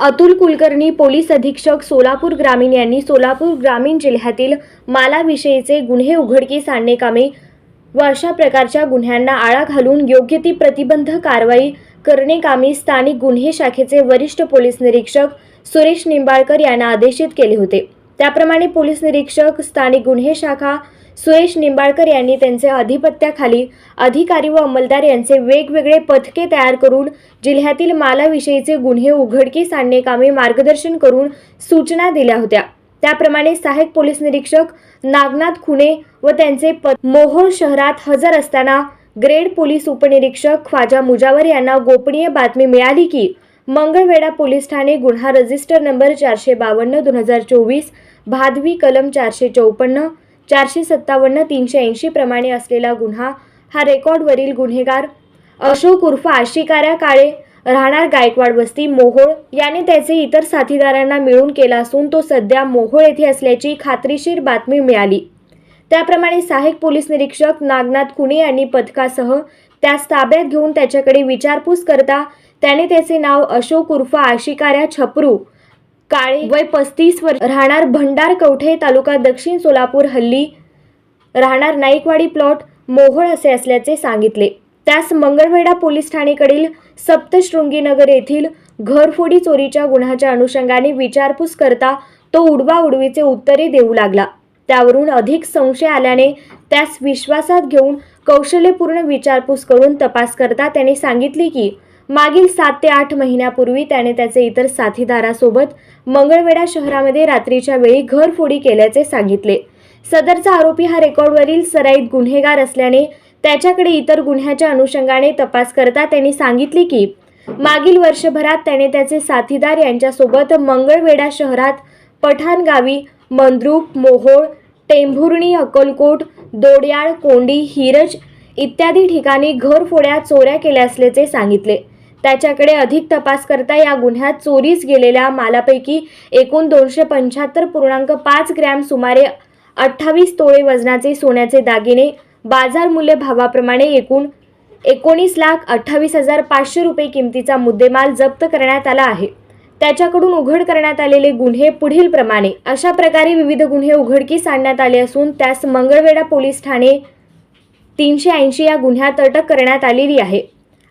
Atul Kulkarni police अधीक्षक सोलापूर ग्रामीण यांनी सोलापूर ग्रामीण जिल्ह्यातील मालाविषयीचे गुन्हे उघडकीस आणणे कामे व अशा प्रकारच्या गुन्ह्यांना आळा घालून योग्य ती प्रतिबंध कारवाई करणे कामी स्थानिक गुन्हे शाखेचे वरिष्ठ पोलीस निरीक्षक सुरेश निंबाळकर यांना आदेशित केले होते. त्याप्रमाणे पोलीस निरीक्षक स्थानिक गुन्हे शाखा सुरेश निंबाळकर यांनी त्यांच्या अधिपत्याखाली अधिकारी व अंमलदार यांचे वेगवेगळे पथके तयार करून जिल्ह्यातील मालाविषयीचे गुन्हे उघडकीस आणणे कामे मार्गदर्शन करून सूचना दिल्या होत्या. त्याप्रमाणे सहाय्यक पोलीस निरीक्षक नागनाथ खुणे व त्यांचे मोहोळ शहरात हजर असताना ग्रेड पोलीस उपनिरीक्षक ख्वाजा मुजावर यांना गोपनीय बातमी मिळाली की मंगळवेढा पोलीस ठाणे गुन्हा रजिस्टर नंबर चारशे बावन्न दोन हजार चोवीस भादवी कलम चारशे चौपन्न चारशे सत्तावन्न तीनशे ऐंशी प्रमाणे असलेला गुन्हा हा रेकॉर्डवरील गुन्हेगार अशोक उर्फ आशिकाऱ्या काळे राहणार गायकवाड वस्ती मोहोळ. याने त्याचे इतर साथीदारांना मिळून केला असून तो सध्या मोहोळ येथे असल्याची खात्रीशीर बातमी मिळाली. त्याप्रमाणे सहाय्यक पोलीस निरीक्षक नागनाथ कुणे यांनी पथकासह त्यास ताब्यात घेऊन त्याच्याकडे विचारपूस करता त्याने त्याचे नाव अशोक उर्फ आशिकाऱ्या छपरू काळे वय पस्तीस वर राहणार भंडार कवठे तालुका दक्षिण सोलापूर हल्ली राहणार नाईकवाडी प्लॉट मोहोळ असे असल्याचे सांगितले. त्यास मंगळवेढा पोलीस ठाणेकडील सप्तशृंगीनगर येथील घरफोडी चोरीच्या गुन्ह्याच्या अनुषंगाने विचारपूस करता तो उडवा उडवीचे उत्तरे देऊ लागला. त्यावरून अधिक संशय आल्याने त्यास विश्वासात घेऊन कौशल्यपूर्ण विचारपूस करून तपास करता त्याने सांगितले की मागील सात ते आठ महिन्यापूर्वी त्याने त्याचे इतर साथीदारासोबत मंगळवेढा शहरामध्ये रात्रीच्या वेळी घरफोडी केल्याचे सांगितले. सदरचा आरोपी हा रेकॉर्डवरील सराईत गुन्हेगार असल्याने त्याच्याकडे इतर गुन्ह्याच्या अनुषंगाने तपास करता त्यांनी सांगितले की मागील वर्षभरात त्याने त्याचे साथीदार यांच्यासोबत मंगळवेढा शहरात पठाणगावी मंद्रूप मंद्रुप मोहोळ टेंभुर्णी अक्कलकोट दोड्याळ कोंडी हिरज इत्यादी ठिकाणी घरफोड्या चोऱ्या केल्या असल्याचे सांगितले. त्याच्याकडे अधिक तपास करता या गुन्ह्यात चोरीस गेलेल्या मालापैकी एकूण दोनशे पंच्याहत्तर पूर्णांक पाच ग्रॅम सुमारे अठ्ठावीस तोळे वजनाचे सोन्याचे दागिने बाजार मूल्य भावाप्रमाणे एकूण एकोणीस लाख अठ्ठावीस हजार पाचशे रुपये किमतीचा मुद्देमाल जप्त करण्यात आला आहे. त्याच्याकडून उघड करण्यात आलेले गुन्हे पुढील प्रमाणे. अशा प्रकारे विविध गुन्हे उघडकीस आणण्यात आले असून त्यास मंगळवेढा पोलीस ठाणे तीनशे ऐंशी या गुन्ह्यात अटक करण्यात आलेली आहे.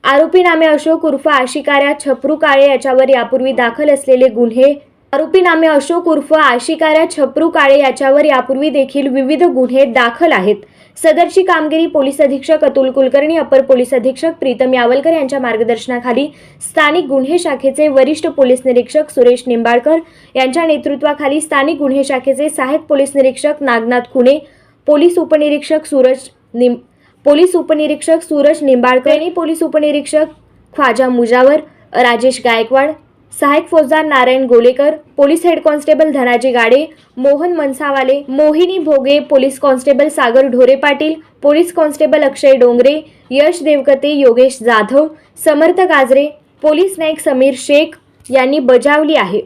आरोपी नामे अशोक उर्फ आशिकाऱ्या छपरू काळे याच्यावर यापूर्वी दाखल असलेले गुन्हे. आरोपी नामे अशोक उर्फ आशिकाऱ्या छपरू काळे याच्यावर यापूर्वी देखील विविध गुन्हे दाखल आहेत. सदरची कामगिरी पोलीस अधीक्षक अतुल कुलकर्णी अपर पोलीस अधीक्षक प्रीतम यावलकर यांच्या मार्गदर्शनाखाली स्थानिक गुन्हे शाखेचे वरिष्ठ पोलीस निरीक्षक सुरेश निंबाळकर यांच्या नेतृत्वाखाली स्थानिक गुन्हे शाखेचे सहाय्यक पोलीस निरीक्षक नागनाथ खुणे पोलीस उपनिरीक्षक सूरज निम पोलीस उपनिरीक्षक सूरज निंबाळकर यांनी पोलीस उपनिरीक्षक ख्वाजा मुजावर राजेश गायकवाड सहायक फौजदार Narayan Golekar police head constable Dhanaji Gade Mohan Mansawale Mohini Bhoge police constable Sagar Dhore Patil police constable Akshay Dongre Yash Devkate Yogesh Jadhav Samarth Gajre police Naik Sameer Shaikh यांनी बजावली आहे.